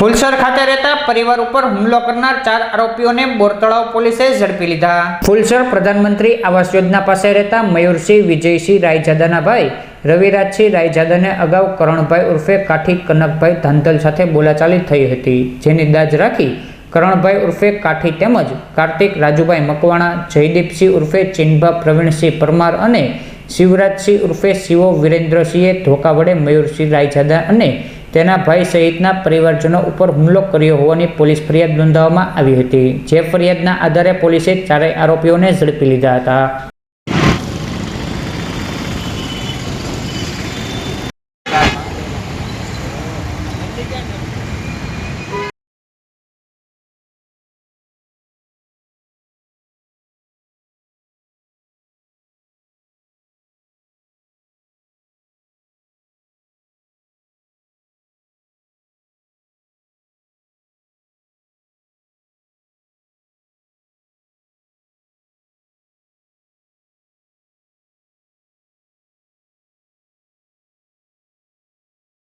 ફુલસર ખાતે રહેતા પરિવાર ઉપર હુમલો કરનાર ચાર આરોપીઓને બોરતળાવ પોલીસે ઝડપી લીધા. ફુલસર પ્રધાનમંત્રી આવાસ યોજના પાસે રહેતા મયુરસિંહ વિજયસિંહ રાયજાદાના ભાઈ, રવિરાજસિંહ રાયજાદાને અગાઉ કરણભાઈ ઉર્ફે કાઠી કનકભાઈ ધાંધલ સાથે બોલાચાલી થઈ હતી, જેની દાજ રાખી કરણભાઈ ઉર્ફે કાઠી તેમજ કાર્તિક, રાજુભાઈ મકવાણા, જયદીપસિંહ ઉર્ફે ચિનભા, પ્રવીણસિંહ પરમાર અને શિવરાજસિંહ ઉર્ફે શિવો વિરેન્દ્રસિંહે ધોકા વડે મયુરસિંહ રાયજાદા અને તેના ભાઈ સહિતના પરિવારજનો ઉપર હુમલો કર્યો હોવાની પોલીસ ફરિયાદ નોંધાવવામાં આવી હતી, જે ફરિયાદના આધારે પોલીસે ચારેય આરોપીઓને ઝડપી લીધા હતા.